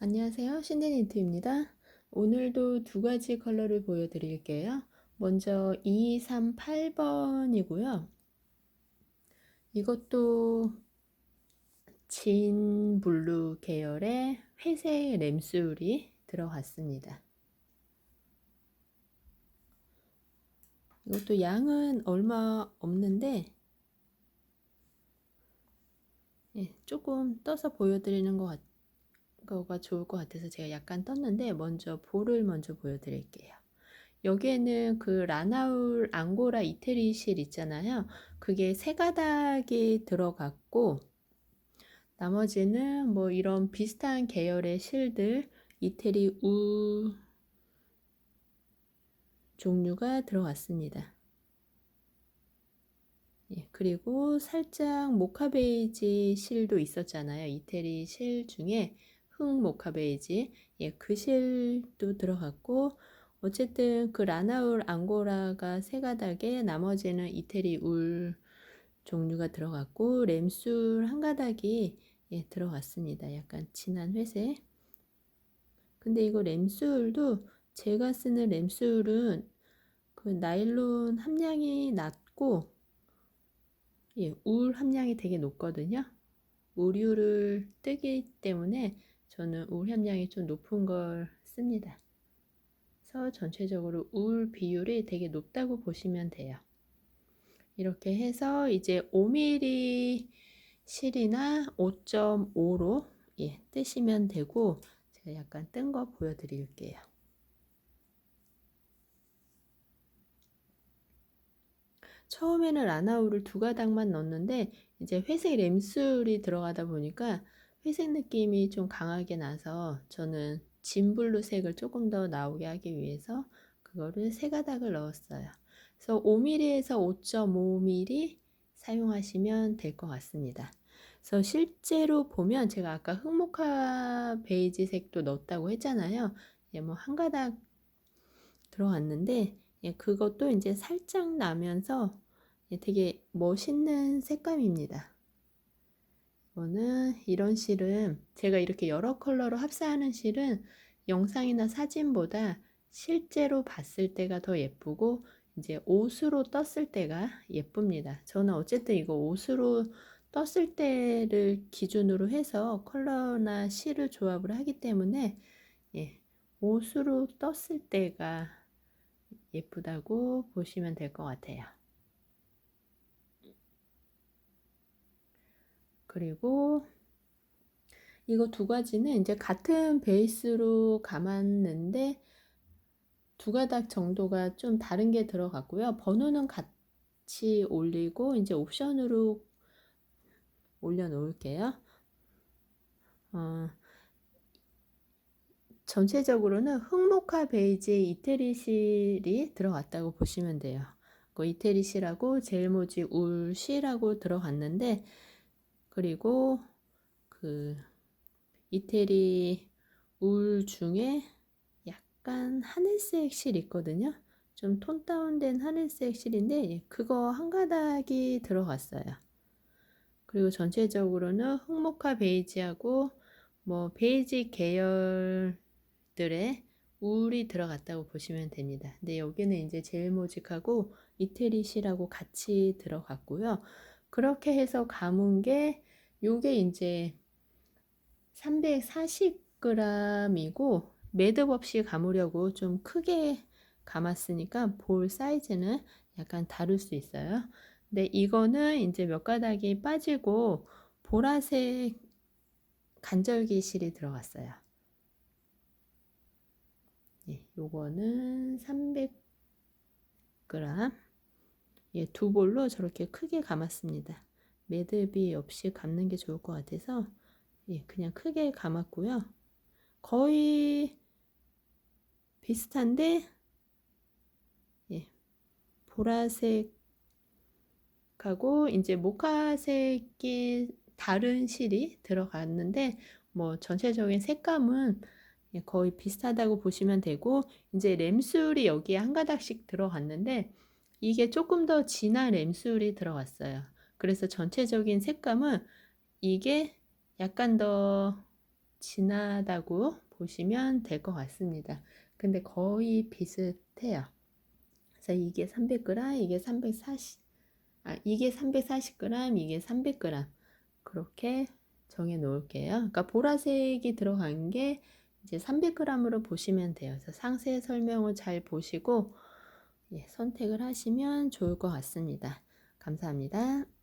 안녕하세요. 신데니트입니다. 오늘도 두 가지 컬러를 보여드릴게요. 먼저 238번이고요. 이것도 진 블루 계열의 회색 램술이 들어갔습니다. 이것도 양은 얼마 없는데 예, 조금 떠서 보여드리는 것 같아요. 거가 좋을 것 같아서 제가 약간 떴는데 먼저 볼을 먼저 보여드릴게요. 여기에는 그 라나울 앙고라 이태리 실 있잖아요. 그게 세 가닥이 들어갔고 나머지는 뭐 이런 비슷한 계열의 실들 이태리 우 종류가 들어갔습니다. 예, 그리고 살짝 모카 베이지 실도 있었잖아요. 이태리 실 중에 흑 모카 베이지 예, 그 실도 들어갔고 어쨌든 그 라나울 앙고라가 세 가닥에 나머지는 이태리 울 종류가 들어갔고 램술 한 가닥이 예, 들어갔습니다. 약간 진한 회색. 근데 이거 램술도 제가 쓰는 램술은 그 나일론 함량이 낮고 예, 울 함량이 되게 높거든요. 우류를 뜨기 때문에 저는 울 함량이 좀 높은 걸 씁니다. 그래서 전체적으로 울 비율이 되게 높다고 보시면 돼요. 이렇게 해서 이제 5mm 실이나 5.5로 예, 뜨시면 되고 제가 약간 뜬 거 보여드릴게요. 처음에는 라나울을 두 가닥만 넣었는데 이제 회색 램술이 들어가다 보니까 회색 느낌이 좀 강하게 나서 저는 진블루 색을 조금 더 나오게 하기 위해서 그거를 세 가닥을 넣었어요. 그래서 5mm에서 5.5mm 사용하시면 될 것 같습니다. 그래서 실제로 보면 제가 아까 흑목화 베이지 색도 넣었다고 했잖아요. 예, 뭐 한 가닥 들어갔는데 예, 그것도 이제 살짝 나면서 예, 되게 멋있는 색감입니다. 이거는 이런 실은 제가 이렇게 여러 컬러로 합사하는 실은 영상이나 사진보다 실제로 봤을 때가 더 예쁘고 이제 옷으로 떴을 때가 예쁩니다. 저는 어쨌든 이거 옷으로 떴을 때를 기준으로 해서 컬러나 실을 조합을 하기 때문에 예, 옷으로 떴을 때가 예쁘다고 보시면 될 것 같아요. 그리고 이거 두 가지는 이제 같은 베이스로 감았는데 두 가닥 정도가 좀 다른 게 들어갔고요. 번호는 같이 올리고 이제 옵션으로 올려놓을게요. 어, 전체적으로는 흑목화 베이지 이태리 실이 들어갔다고 보시면 돼요. 그 이태리 실하고 제일모지 울 실하고 들어갔는데 그리고 그 이태리 울 중에 약간 하늘색 실 있거든요. 좀 톤 다운된 하늘색 실인데 그거 한 가닥이 들어갔어요. 그리고 전체적으로는 흑목화 베이지하고 뭐 베이지 계열들의 울이 들어갔다고 보시면 됩니다. 근데 여기는 이제 제일 모직하고 이태리 실하고 같이 들어갔고요. 그렇게 해서 감은 게 요게 이제 340g이고 매듭 없이 감으려고 좀 크게 감았으니까 볼 사이즈는 약간 다를 수 있어요. 근데 이거는 이제 몇 가닥이 빠지고 보라색 간절기 실이 들어갔어요. 예, 요거는 300g. 예, 두 볼로 저렇게 크게 감았습니다. 매듭이 없이 감는 게 좋을 것 같아서 예, 그냥 크게 감았고요. 거의 비슷한데 예, 보라색하고 이제 모카색이 다른 실이 들어갔는데 뭐 전체적인 색감은 예, 거의 비슷하다고 보시면 되고 이제 램술이 여기에 한 가닥씩 들어갔는데 이게 조금 더 진한 램술이 들어갔어요. 그래서 전체적인 색감은 이게 약간 더 진하다고 보시면 될 것 같습니다. 근데 거의 비슷해요. 그래서 이게 300g, 이게 340, 아, 이게 340g, 이게 300g. 그렇게 정해 놓을게요. 그러니까 보라색이 들어간 게 이제 300g으로 보시면 돼요. 그래서 상세 설명을 잘 보시고 예, 선택을 하시면 좋을 것 같습니다. 감사합니다.